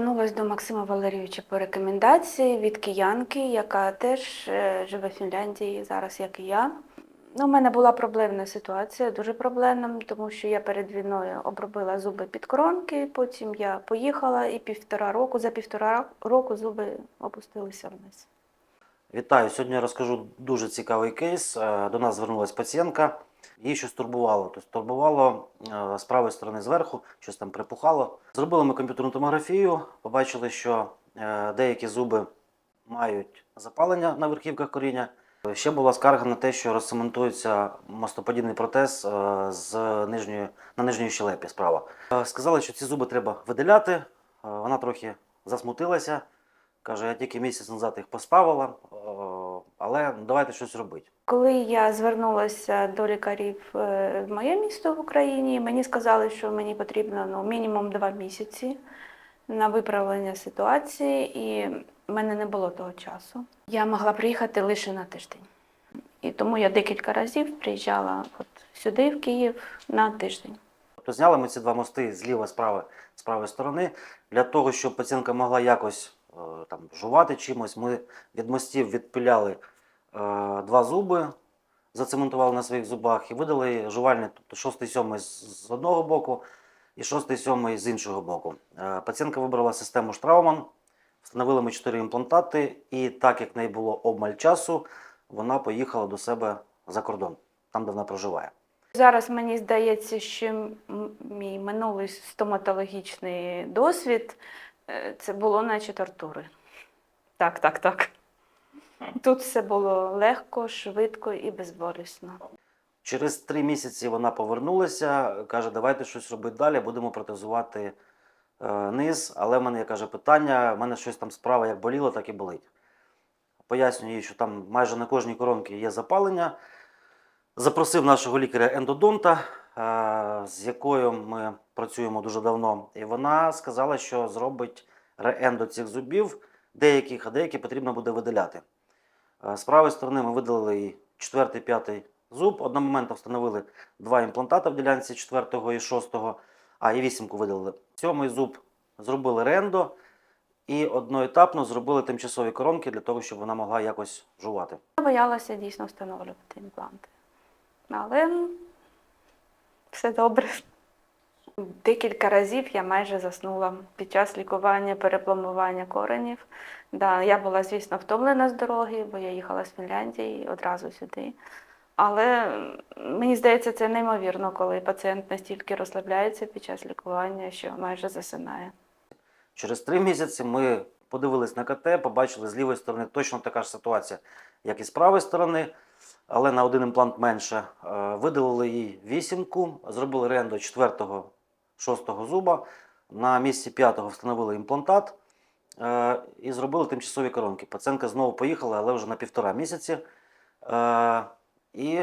звернулася до Максима Валерійовича по рекомендації від киянки, яка теж е, живе в Фінляндії зараз, як і я. Ну, у мене була проблемна ситуація, дуже проблемна, тому що я перед війною обробила зуби під коронки, потім я поїхала і півтора року, за півтора року зуби опустилися вниз. Вітаю! Сьогодні розкажу дуже цікавий кейс. Е, До нас звернулася пацієнтка. Її щось турбувало. Тобто турбувало е, з правої сторони зверху, щось там припухало. Зробили ми комп'ютерну томографію, побачили, що е, деякі зуби мають запалення на верхівках коріння. Ще була скарга на те, що розцементується мостоподібний протез е, з нижньої, на нижньої щелепі справа. Сказали, що ці зуби треба видаляти. Вона трохи засмутилася. Каже, я тільки місяць назад їх поставила, але давайте щось робити. Коли я звернулася до лікарів е, в моє місто в Україні, мені сказали, що мені потрібно ну, мінімум два місяці на виправлення ситуації, і в мене не було того часу. Я могла приїхати лише на тиждень. І тому я декілька разів приїжджала от сюди, в Київ, на тиждень. Тобто зняли ми ці два мости зліва, справа, з правої сторони. Для того, щоб пацієнтка могла якось там, жувати чимось, ми від мостів відпиляли е, два зуби, зацементували на своїх зубах і видали жувальні, тобто шостий, сьомий з одного боку і шостий, сьомий з іншого боку. Е, Пацієнтка вибрала систему Штрауман, встановили ми чотири імплантати, і так як в неї було обмаль часу, вона поїхала до себе за кордон, там, де вона проживає. Зараз мені здається, що мій минулий стоматологічний досвід е, це було наче тортури. Так, так, так. Тут все було легко, швидко і безболісно. Через три місяці вона повернулася, каже, давайте щось робити далі, будемо протезувати е, низ. Але в мене каже, питання, в мене щось там справа як боліло, так і болить. Пояснюю їй, що там майже на кожній коронці є запалення. Запросив нашого лікаря-ендодонта, е, з якою ми працюємо дуже давно. І вона сказала, що зробить реендо цих зубів, деяких, а деякі потрібно буде видаляти. Е, З правої сторони ми видалили четвертий, п'ятий зуб. Одномоментно встановили два імплантати в ділянці четвертого і шостого, а і вісімку видалили. Сьомий зуб зробили рендо і одноетапно зробили тимчасові коронки для того, щоб вона могла якось жувати. Я боялася дійсно встановлювати імпланти. Але все добре. Декілька разів я майже заснула під час лікування, перепломбування коренів. Да, я була, звісно, втомлена з дороги, бо я їхала з Фінляндії одразу сюди. Але мені здається, це неймовірно, коли пацієнт настільки розслабляється під час лікування, що майже засинає. Через три місяці ми подивились на КТ, побачили з лівої сторони точно така ж ситуація, як і з правої сторони, але на один імплант менше. Е, Видалили їй вісімку, зробили рендо четвертого, шостого зуба. На місці п'ятого встановили імплантат е, і зробили тимчасові коронки. Пацієнтка знову поїхала, але вже на півтора місяці. Е, І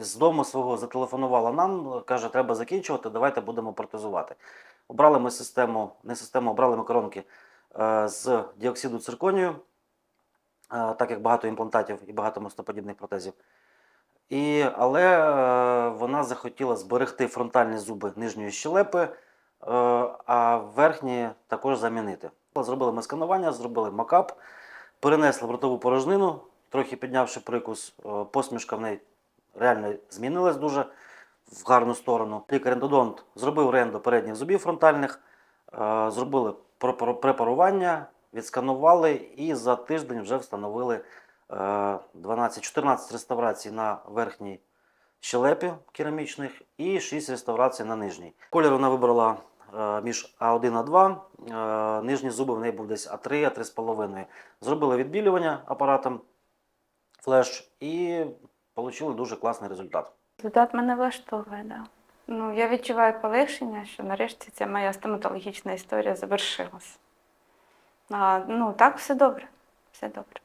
з дому свого зателефонувала нам, каже, треба закінчувати, давайте будемо протезувати. Обрали ми систему, не систему, обрали ми коронки е, з діоксиду цирконію, е, так як багато імплантатів і багато мостоподібних протезів. І, але е, вона захотіла зберегти фронтальні зуби нижньої щелепи, а верхні також замінити. Зробили ми сканування, зробили макап, перенесли в ротову порожнину, трохи піднявши прикус, посмішка в неї реально змінилась дуже в гарну сторону. Лікар-ендодонт зробив рендо передніх зубів фронтальних, е, зробили препарування, відсканували і за тиждень вже встановили е, 12-14 реставрацій на верхній щелепі керамічних і 6 реставрацій на нижній. Колір вона вибрала е, між А1 А2. Е, Нижні зуби в неї був десь А3, А3,5. Зробили відбілювання апаратом флеш і отримали дуже класний результат. Результат мене влаштовує, да. Ну, я відчуваю полегшення, що нарешті ця моя стоматологічна історія завершилась. А, ну, так, все добре. Все добре.